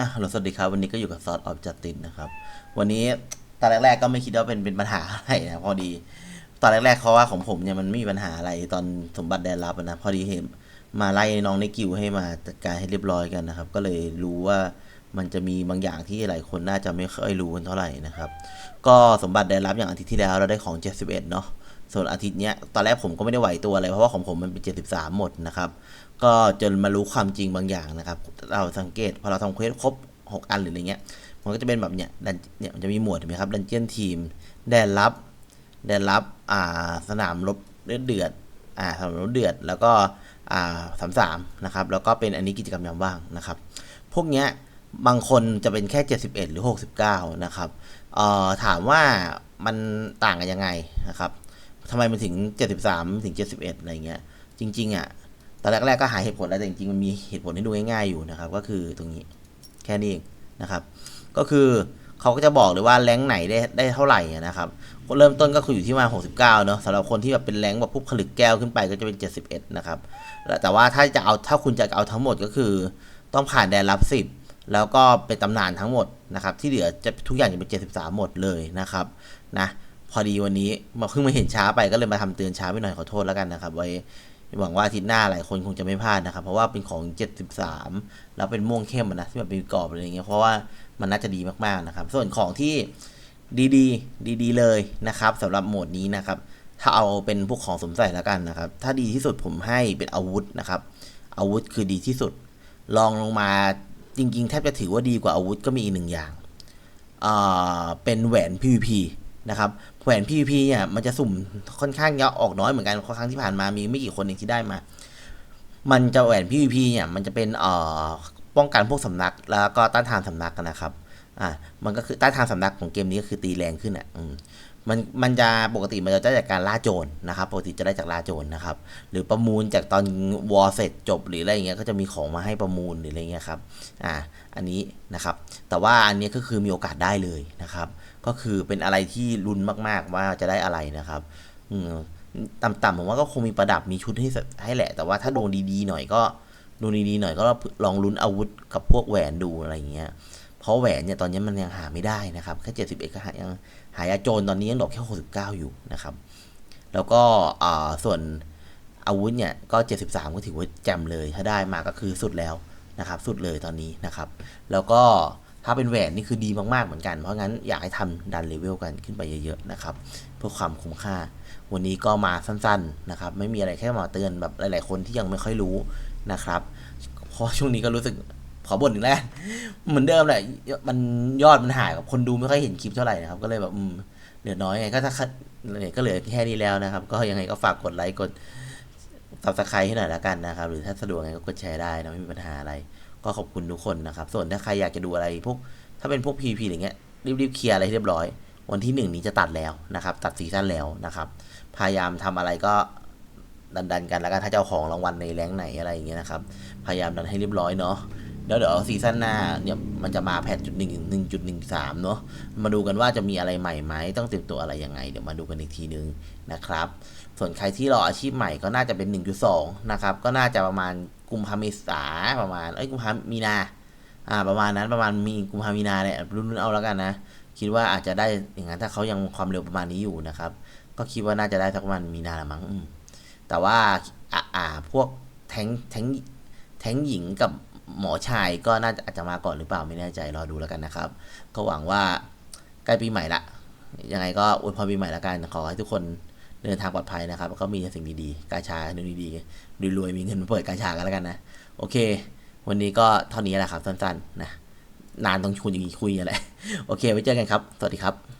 อะฮัลโหลสวัสดีครับ วันนี้ก็อยู่กับซอสออฟจัดตินนะครับ วันนี้ตอนแรกๆก็ไม่คิดว่าเป็นเป็นปัญหาอะไรนะพอดี ตอนแรกๆเขาว่าของผมเนี่ยมันไม่มีปัญหาอะไรตอนสมบัติแดนรับนะ พอดีเห็นมาไล่น้องในกิวให้มาจัดการให้เรียบร้อยกันนะครับ ก็เลยรู้ว่ามันจะมีบางอย่างที่หลายคนน่าจะไม่ค่อยรู้กันเท่าไหร่นะครับ ก็สมบัติแดนรับอย่างอาทิตย์ที่แล้วเราได้ของ 71 เนาะ ส่วนอาทิตย์เนี้ยตอนแรกผมก็ไม่ได้ไหวตัวอะไรเพราะว่าของผมมันเป็น 73 หมดนะครับ ก็จนมารู้ความจริงบางอย่างนะครับ เราสังเกตพอเราทำเควสครบ 6 อันหรืออะไรเงี้ย มันก็จะเป็นแบบเนี้ยดันเนี่ยมันจะมีหมวดเห็นไหมครับดันเจียนทีมแดนรับแดนรับอ่าสนามรบเดเดือดอ่าสนามรบเดือดแล้วก็อ่าสามสามนะครับแล้วก็เป็นอันนี้กิจกรรมยามว่างนะครับ พวกเนี้ยบางคนจะเป็นแค่ 71 หรือ 69 นะครับ เอ่อ ถามว่ามันต่างกันยังไงนะครับ ทำไมมันถึง73ถึง71อะไรเงี้ย จริง ๆ อะ ตอนแรกๆก็หาเหตุผลแล้วแต่จริงๆ มันมีเหตุผลให้ดูง่ายๆอยู่นะครับ ก็คือตรงนี้แค่นี้เองนะครับ ก็คือเขาก็จะบอกเลยว่าแรงไหนได้ได้เท่าไหร่นะครับเริ่มต้นก็คืออยู่ที่มา 69 เนอะสำหรับคนที่แบบเป็นแรงแบบพวกผลึกแก้วขึ้นไปก็จะเป็น 71 นะครับ แต่ว่าถ้าจะเอาถ้าคุณจะเอาทั้งหมดก็คือ ต้องผ่านแดนรับ 10 แล้วก็เป็นตำนานทั้งหมดนะครับ ที่เหลือจะทุกอย่างจะเป็น 73 หมดเลยนะครับนะ พอดีวันนี้มาเพิ่งมาเห็นช้าไปก็เลยมาทำเตือนช้าไปหน่อยขอโทษแล้วกันนะครับ ไว้หวังว่าอาทิตย์หน้าหลายคนคงจะไม่พลาดนะครับ เพราะว่าเป็นของ 73 แล้วเป็นม่วงเข้มนะที่แบบเป็นกรอบอะไรเงี้ยเพราะว่ามันน่าจะดีมากๆนะครับ ส่วนของที่ดีๆ ดีๆเลยนะครับสำหรับโหมดนี้นะครับ ถ้าเอาเป็นพวกของสมใส่แล้วกันนะครับ ถ้าดีที่สุดผมให้เป็นอาวุธนะครับ อาวุธคือดีที่สุดลองลงมาจริงๆแทบจะถือว่าดีกว่าอาวุธก็มีอีกหนึ่งอย่างอ่าเป็นแหวน PVP นะครับแหวน PVP เนี่ยมันจะสุ่มค่อนข้างเยอะออกน้อยเหมือนกันครั้งที่ผ่านมามีไม่กี่คนเองที่ได้มา มันจะแหวน PVP เนี่ยมันจะเป็นเอ่อป้องกันพวกสำนัก แล้วก็ต้านทานสำนักนะครับอ่ามันก็คือต้านทานสำนักของเกมนี้ก็คือตีแรงขึ้นอะอื มันมันจะปกติมันจะได้จากการล่าโจรนะครับ ปกติจะได้จากล่าโจรนะครับ หรือประมูลจากตอนวอร์เสร็จจบหรืออะไรเงี้ยก็จะมีของมาให้ประมูลหรืออะไรเงี้ยครับอ่าอันนี้นะครับ แต่ว่าอันนี้ก็คือมีโอกาสได้เลยนะครับ ก็คือเป็นอะไรที่ลุ้นมากๆว่าจะได้อะไรนะครับอืมต่ำๆผมว่าก็คงมีประดับมีชุดให้ให้แหละ แต่ว่าถ้าดวงดีๆหน่อยก็ดวงดีๆหน่อยก็ลองลุ้นอาวุธกับพวกแหวนดูอะไรเงี้ย เพราะแหวนเนี่ยตอนนี้มันยังหาไม่ได้นะครับแค่71ก็หายังหายาโจรตอนนี้ยังดอกแค่69 อยู่นะครับ แล้วก็ส่วนอาวุธเนี่ยก็ 73 ก็ถือว่าแจ่มเลยถ้าได้มาก็คือสุดแล้วนะครับ สุดเลยตอนนี้นะครับ แล้วก็ถ้าเป็นแหวนนี่คือดีมากๆเหมือนกัน เพราะงั้นอยากให้ทำดันเลเวลกันขึ้นไปเยอะๆนะครับเพื่อความคุ้มค่า วันนี้ก็มาสั้นๆนะครับ ไม่มีอะไรแค่มาเตือนแบบหลายๆคนที่ยังไม่ค่อยรู้นะครับ เพราะช่วงนี้ก็รู้สึก ขอบ่นหนึ่งแล้วเหมือนเดิมแหละมันยอดมันหายกับคนดูไม่ค่อยเห็นคลิปเท่าไหร่นะครับ ก็เลยแบบอืมเหลือน้อยไงก็ถ้าเนี่ยก็เหลือแค่นี้แล้วนะครับ ก็ยังไงก็ฝากกดไลค์กดซับสไครต์ให้หน่อยละกันนะครับ หรือถ้าสะดวกไงก็กดแชร์ได้นะไม่มีปัญหาอะไร ก็ขอบคุณทุกคนนะครับ ส่วนถ้าใครอยากจะดูอะไรพวกถ้าเป็นพวก PVP อย่างเงี้ยรีบๆเคลียร์อะไรเรียบร้อย วันที่หนึ่งนี้จะตัดแล้วนะครับ ตัดซีซั่นแล้วนะครับ พยายามทำอะไรก็ดันๆกันแล้วกันถ้าเจะเอาของรางวัลในแรงไหนอะไรอย่างเงี้ยนะครับ พยายามดันให้เรียบร้อยเนาะ แล้วเดี๋ยวซีซั่นหน้าเนี่ยมันจะมาแพทจุดหนึ่งหนึ่งจุดหนึ่งสามเนาะมาดูกันว่าจะมีอะไรใหม่ไหมต้องเตรียมตัวอะไรยังไง เดี๋ยวมาดูกันอีกทีนึงนะครับ ส่วนใครที่รออาชีพใหม่ก็น่าจะเป็น 1.2 นะครับ ก็น่าจะประมาณกุมภาเมษาประมาณเอ้ยกุมภามีนาอ่าประมาณนั้นประมาณมีกุมภามีนาเนี่ยรุ่นๆเอาแล้วกันนะคิดว่าอาจจะได้อย่างนั้นถ้าเขายังความเร็วประมาณนี้อยู่นะครับ ก็คิดว่าน่าจะได้สักประมาณมีนาละมั้งแต่ว่าอ่าอ่าพวกแท้งแท้งแท้งหญิงกับ หมอชายก็น่าจะอาจจะมาก่อนหรือเปล่าไม่แน่ใจรอดูแล้วกันนะครับ ก็หวังว่าใกล้ปีใหม่ละยังไงก็อวยพรปีใหม่ละกันขอให้ทุกคนเดินทางปลอดภัยนะครับก็มีแต่สิ่งดีๆ กาชาเงินดีๆรวยๆมีเงินมาเปิดกาชากันแล้วกันนะ โอเค วันนี้ก็เท่านี้แหละครับสั้นๆนะนานต้องคุยอย่างนี้คุยอะไรโอเคไว้เจอกันครับ สวัสดีครับ